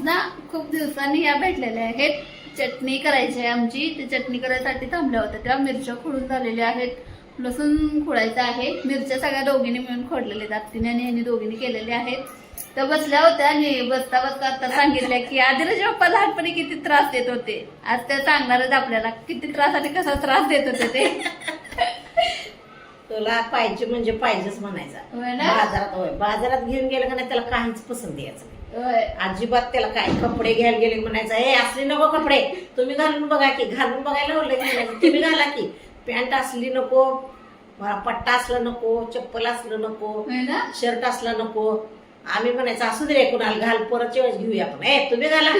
आज ना खूप दिवसांनी या भेटलेल्या आहेत. चटणी करायची आहे आमची. ती चटणी करायसाठी थांबल्या होत्या. त्या मिरच्या खोडून झालेल्या आहेत. लसूण खोडायचं आहे. मिरच्या सगळ्या दोघींनी मिळून खोडलेल्या आहेत. आत्तीने आणि यांनी दोघींनी केलेल्या आहेत. त्या बसल्या होत्या आणि बसता बसता आता सांगितल्या की आदिराज बाप्पा लहानपणी किती त्रास देत होते. आज त्या सांगणारच आपल्याला किती त्रास आणि कसा त्रास देत होते ते. तुला पाहिजे म्हणजे पाहिजेच म्हणायचा? बाजारात होय. बाजारात घेऊन गेलं का नाही त्याला काहीच पसंत यायचं. अजिबात त्याला काय कपडे घ्यायला गेले म्हणायचं हे असली नको कपडे. तुम्ही घालून बघा की घालून बघायला म्हणायचं, तुम्ही घाला की. पॅन्ट असली नको मला पट्टा असला नको चप्पल असलं नको शर्ट असला नको. आम्ही म्हणायचं असू दे कुणाला घाल परत वेळेस घेऊया आपण. ए तुम्ही घाला.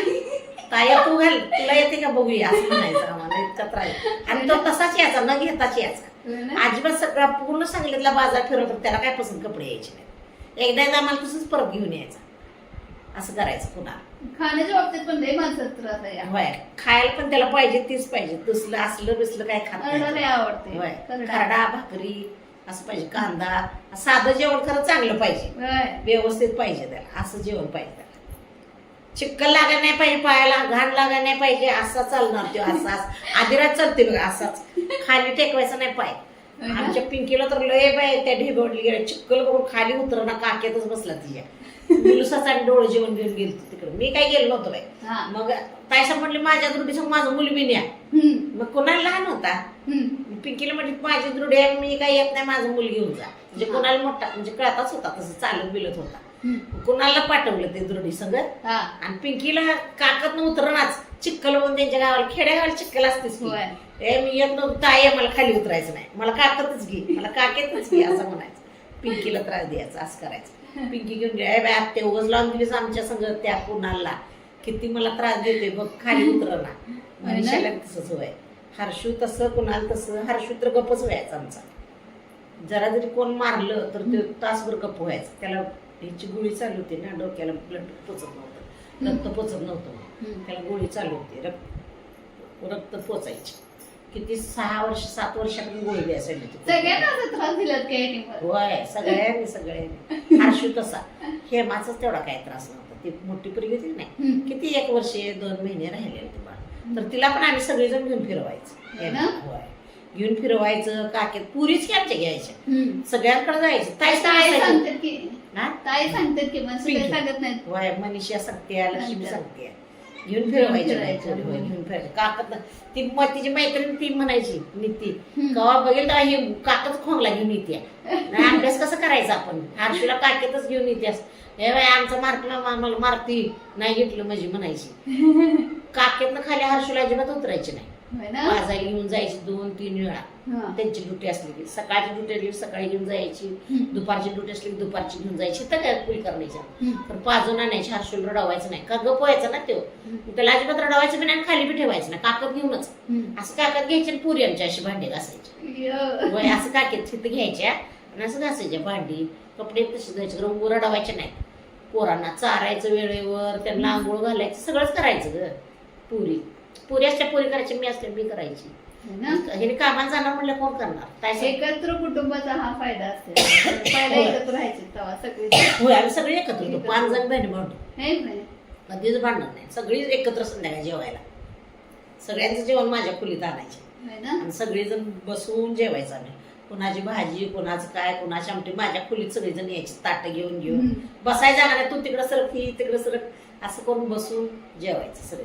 ताया तू घाल तुला येते का बघूया? असं म्हणायचं आम्हाला इतका त्रास. आणि तो तसाच यायचा न घेताच यायचा. अजिबात सगळा पूर्ण सांगितला बाजार फिरवतो त्याला काय पसंत कपडे यायचे नाही एकदा एकदा आम्हाला तसंच परत घेऊन यायचा. असं करायचं पुन्हा. खाण्याच्या बाबतीत पण लई माणसाचा त्रास आहे. होय. खायला पण त्याला पाहिजे तीच पाहिजे. तसलं असलं बिसलं काय खात नाही. आवडते. होय. खरडा. खरडा भाकरी असं पाहिजे कांदा साधं जेवण खरं चांगलं पाहिजे. होय. व्यवस्थित पाहिजे त्याला. असं जेवण पाहिजे त्याला. चिक्कल लागायला नाही पाहिजे पायाला घाण लागायला नाही पाहिजे. असा चालणार तो असाच आदिरात चालते बघा असाच. खाली टेकवायचा नाही पाय. होय ना? आमच्या पिंकीला तर लय बाय त्या ढिबवडली. गेल्या चिक्कल बघून खाली उतरणा काक्यातच बसला तिच्या. मुलसाचा आणि डोळं जेवण घेऊन गेली तिकडे मी काय गेलो नव्हतो बाई हा. मग तायसा म्हटली माझ्या दृढीसंग माझं मुली बी न्या हम्म. मग कोणाला लहान होता हम्म. पिंकीला म्हटली माझी दृढ आहे मी काय येत नाही माझं मुल घेऊन जा म्हणजे हा. कोणाला मोठा म्हणजे कळताच होता तसं चालत बिलत होता हम्म. कुणाला पाठवलं ते दृढी संगत हा. आणि पिंकीला काकत उतरणाच चिक्कल होऊन त्यांच्या गावाला खेड्या गावाला चिक्कल असतेच की. होय. ए मी येत नव्हतं ताई आहे, मला खाली उतरायचं नाही मला काकतच घे मला काकेतच घे असं म्हणायचं पिंकीला त्रास द्यायचा असं करायचं पिंकी घेऊन गे बाय ते उगच लावून दिलीस आमच्या संग त्या कुणाला? किती मला त्रास देते बघ खाली उतरणा मनीषाला तसंच होय. हर्षू तसं कुणाला तसं? हर्षू तर गप्पच व्हायचा आमचा. जरा जरी कोण मारलं तर ते तासभर गप्प व्हायचं. त्याला ह्याची गोळी चालू होती ना डोक्याला ब्लड पोचत नव्हतं. रक्त पोचत नव्हतं. त्याला गोळी चालू होती. रक्त रक्त पोचायची. किती सहा वर्ष सात वर्षापर्यंत गोळी द्यायसाठी सगळ्यांना असं त्रास दिलात काय होय सगळ्यांनी सगळ्यांनी. हर्षू तसा. हेमाचाच तेवढा काय त्रास नव्हता. ती मोठी पोरगी होती नाही. किती एक वर्ष दोन महिने राहिले होते बाळ. तर तिला पण आम्ही सगळेजण घेऊन फिरवायचं. होय ना? होय. घेऊन फिरवायचं काकेत पुरीच की आमच्या घ्यायच्या. सगळ्यांकडे जायचं. ताई. सांगतात की हा? मनीषा सांगते लक्ष्मी सांगते. घेऊन फिरवायचं घेऊन फिरायचं. काकत ती मग तिची मैत्रीण ती म्हणायची नीती. कवा बघेल तर ही काकच खोंगला घेऊन येते. अभ्यास कसं करायचा आपण? हर्षूला काकेतच घेऊन येतेस हे बाय आमचं मार्कला आम्हाला मारती. नाही घेतलं माझी म्हणायची. काकेतनं खाली हर्षूला अजिबात उतरायची नाही. ना? वाजायला घेऊन जायची दोन तीन वेळा. त्यांची ड्युटी असली की सकाळची ड्युटी असली सकाळी घेऊन जायची. दुपारची ड्युटी असली दुपारची घेऊन जायची. तर काय कुल करण्याच्या. तर पाजून आणायची हर्षूल रडवायचं नाही. का गप व्हायचं ना तो. त्याला अजिबात रडवायचं बी नाही आणि खाली बी ठेवायचं नाही. काकत घेऊनच. असं काकत घ्यायची पुरी आमच्या अशी भांडी घासायची. असं काकेत तिथं घ्यायच्या आणि असं घासायच्या भांडी. कपडे तसे द्यायचे गरम रडवायचे नाहीत. पोरांना चारायचं वेळेवर त्यांना आंघोळ घालायचं सगळंच करायचं ग. पुरी. पुरी असल्या पुरी करायची मी असल्या मी करायची. ना? हे कामाला जाणार म्हणलं कोण करणार? काय एकत्र कुटुंबाचा हा फायदा असतो. पहिला. एकत्र राहायचे तेव्हा सगळे होय आम्ही सगळे एकत्र होतो. पाच जण बहिणी हे नाही कधीच भांडण नाही. सगळी एकत्र संध्याकाळी जेवायला. सगळ्यांचं जेवण माझ्या खोलीत आणायचे. आणि सगळेजण बसून जेवायचं आम्ही. कोणाची भाजी कोणाचं काय कोणाची आमटी माझ्या खोलीत सगळेजण यायची. ताटं घेऊन घेऊन. बसायचं नाही तू तिकडं सरक ती तिकडं सरक. असं करून बसून जेवायचं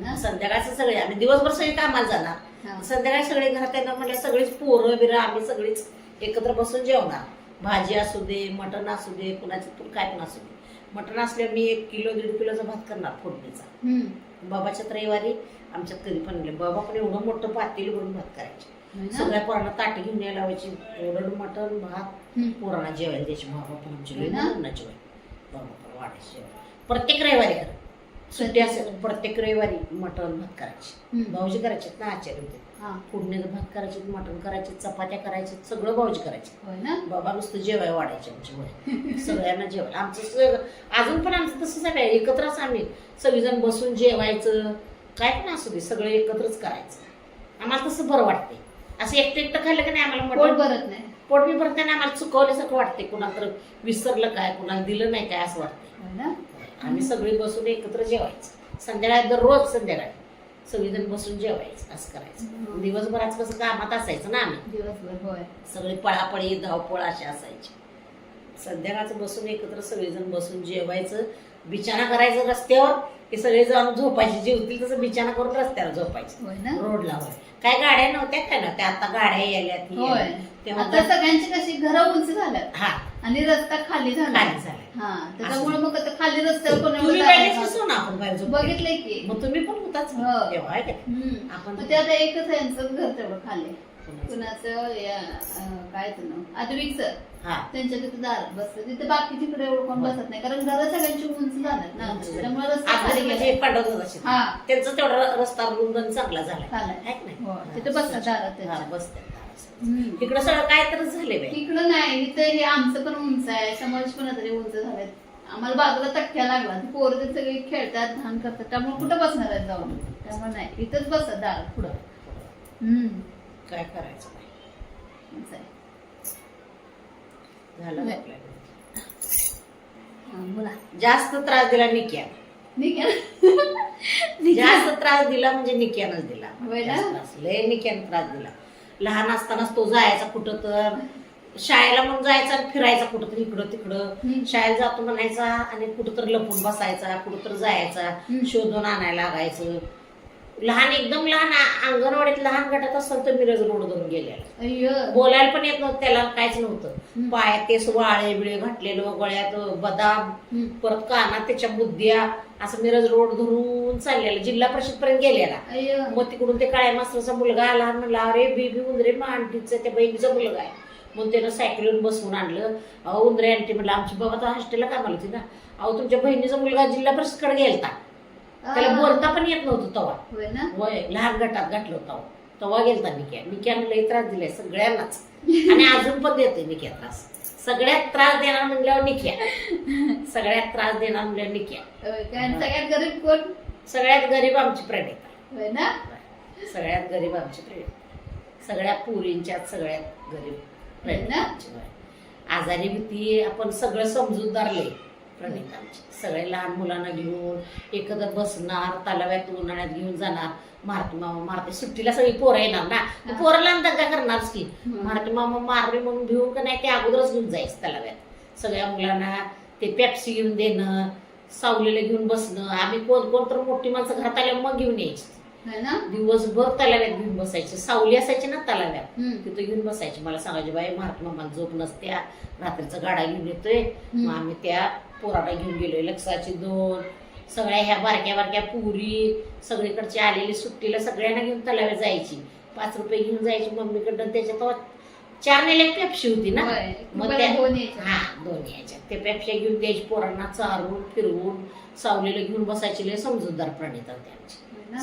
ना संध्याकाळचं सगळे आम्ही दिवसभर सगळे कामाला जाणार. संध्याकाळी सगळे घरात येणार म्हणजे सगळीच पोरं बिरं आम्ही सगळीच एकत्र बसून जेवणार भाजी असू दे मटण असू दे कुणाची पण काय पण असू दे मटण असल्यावर मी एक किलो दीड किलोचा भात करणार फोडणीचा. बाबाच्यात रविवारी आमच्यात कधी पण गेले बाबा पण एवढं मोठं पातेल भरून भात करायचे? सगळ्या पोरांना ताटे घेऊन यायला लावायची एवढं मटण भात. पोरांना जेवायला द्यायचे बाबा पण आमचे होय लई ना? मुलांना जेवाय बाबा पण वाढायचे जेवण. प्रत्येक रविवारी कर. सुट्टी असेल प्रत्येक रविवारी मटण भात करायचे. भाऊजी करायचे ना आचार्य होते. हा. फोडणीचं भात करायचे मटण करायचे चपात्या करायचे सगळं भाऊजी करायचे बाबा नुसतं जेवाय वाढायचे आमचे वय सगळ्यांना जेवायला आमचं सगळं अजून पण आमचं तसंच आहे एकत्रच आम्ही सगळीजण बसून जेवायचं. काय पण असू दे सगळं एकत्रच करायचं. आम्हाला तसं बरं वाटते असं एकटं एकटं खाल्लं की नाही आम्हाला पोट मटण भरत नाही. पोट बी भरताना आम्हाला चुकवल्यासारखं वाटते कुणाला तर विसरलं काय कुणाला दिलं नाही काय असं वाटते ना? आम्ही सगळी बसून एकत्र जेवायचं. संध्याकाळी दररोज संध्याकाळी. सगळीजण बसून जेवायचं असं करायचं. हम्म. दिवसभराच कसं कामात असायचं ना आम्ही. दिवसभर होय. सगळी पळापळी धावपळ अशी असायची. संध्याकाळचं बसून एकत्र सगळेजण बसून जेवायचं. बिछाना करायचं रस्त्यावर. की सगळे जाऊन झोपायचे जेवतील तसं बिछाना करून रस्त्यावर झोपायचं. ना? रोडला काय गाड्या नव्हत्या काय नव्हत्या? आता गाड्या यायल्यात. तेव्हा सगळ्यांची कशी घरं उंच झाल्यात. हा. आणि रस्ता खाली झाला. हा त्याच्यामुळे मग आता खाली रस्त्यावर तुम्ही ना. बघितलंय की. मग तुम्ही पण होताच हो. आपण ते आता एकच यांचं घर तेवढं खाली. कोणाचं? काय ते नाव? आद्विक सर हा. त्यांच्या तिथे दारात बसतं तिथे बाकी तिकडे एवढं कोण बसत नाही कारण घरं सगळ्यांची उंच झाल्यात ना. त्यामुळे रस्ता खाली म्हणजे. हा. त्यांचा तेवढा रस्ता रुंदन चांगला झालाय. झालाय. आहे का नाही? हो, हा, तिथे बसतात दारात त्याच्या. बसतात. हम्म. तिकडं सगळं काय तर झाले बाई. तिकडं नाही. इथं हे आमचं पण उंच आहे. समाज पण तरी उंच झालेत आम्हाला बाजूला तक्क्या लागला. पोरं ते सगळे खेळतात धान करतात. त्यामुळे कुठं बसणार आहेत जाऊन? त्यामुळे नाही. इथंच बसतात दारात पुढं. हम्म. काय करायचं बाई? आहे. झालं बोला. जास्त त्रास दिला निक्या. जास्त त्रास दिला म्हणजे निक्यानच दिला. लय निक्यानं त्रास दिला. लहान असतानाच तो जायचा कुठं तर. शाळेला म्हणून जायचा आणि फिरायचा कुठं तर इकडं तिकडं. शाळेत जातो म्हणायचा आणि कुठं तर लपून बसायचा कुठं तर जायचा. शोधून आणायला लागायचं. लहान एकदम लहान अंगणवाडीत लहान गटात असेल तर मिरज रोड धरून गेलेला अय्यो. बोलायला पण येत नव्हतं त्याला काहीच नव्हतं. पायात ते वाळे बिळे घातलेलं गळ्यात बदाम. परत कानात त्याच्या बुद्ध्या असं मिरज रोड धरून चाललेला जिल्हा परिषद पर्यंत गेलेला. मग तिकडून ते काळ्या मास्तरचा मुलगा आला म्हणला अरे बेबी उंदरे मग आंटीचा त्या बहिणीचा मुलगा आहे. मग त्यानं सायकलीवर बसवून आणलं. अहो उंदरे आंटी म्हणलं आमची बाबा तर हॉस्टेलला कामाला होती ना. अहो तुमच्या बहिणीचा मुलगा जिल्हा परिषदकडे गेलता. त्याला. बोलता पण येत नव्हतं तवा. होय ना? वय लहान गटात घातलं होतं तवा. गेलता निक्या. निक्यानं लई त्रास दिलाय सगळ्यांनाच. आणि अजून पण देतोय निक्या त्रास. सगळ्यात त्रास देणार म्हणल्यावर निक्या. सगळ्यात त्रास देणार म्हणल्यावर निक्या. होय काय आणि सगळ्यात गरीब कोण? सगळ्यात गरीब आमची प्रणिता. होय ना? सगळ्यात गरीब आमची प्रणिता. सगळ्या पुरींच्यात सगळ्यात गरीब प्रणिता ना? आमची होय. आजारी भीती आपण सगळं समजूतदार लई प्रणिता. आमची सगळे लहान मुलांना घेऊन एकत्र बसणार तलाव्यात उन्हाळ्यात घेऊन जाणार. मारुती मामा मारुती सुट्टीला सगळी पोरं येणार ना. पोराला दंगा करणारच की. मारुती मामा मारले म्हणून भिवून का नाही ते अगोदरच घेऊन जायचं तलाव्यात सगळ्या मुलांना ते पेप्सी घेऊन देणं सावलीला घेऊन बसणं. आम्ही कोण कोण तर मोठी माणसं घरात आल्या मग घेऊन यायची. ना? दिवसभर तलाव्यात घेऊन बसायचे. सावली असायची ना तलाव्यात. हम्म. तिथं घेऊन बसायची. मला सांगायची बाई महात्मा मला झोप नसत्या रात्रीचा गाडा घेऊन येतोय. मग आम्ही त्या पोराला घेऊन गेलोय. लक्षाची दोन सगळ्या ह्या बारक्या बारक्या पुरी सगळीकडची आलेली सुट्टीला सगळ्यांना घेऊन तलाव्यात जायची. पाच रुपये घेऊन जायची मम्मीकडनं त्याच्यात तेव्हा चार नेल्या पेप्सी होती ना? होय. मग त्या दोन. हा दोन यायच्या. ते पेप्स्या घेऊन द्यायची पोरांना चारून फिरवून सावलीला घेऊन बसायची लय समजूतदार प्रणित होते आमची. होय ना?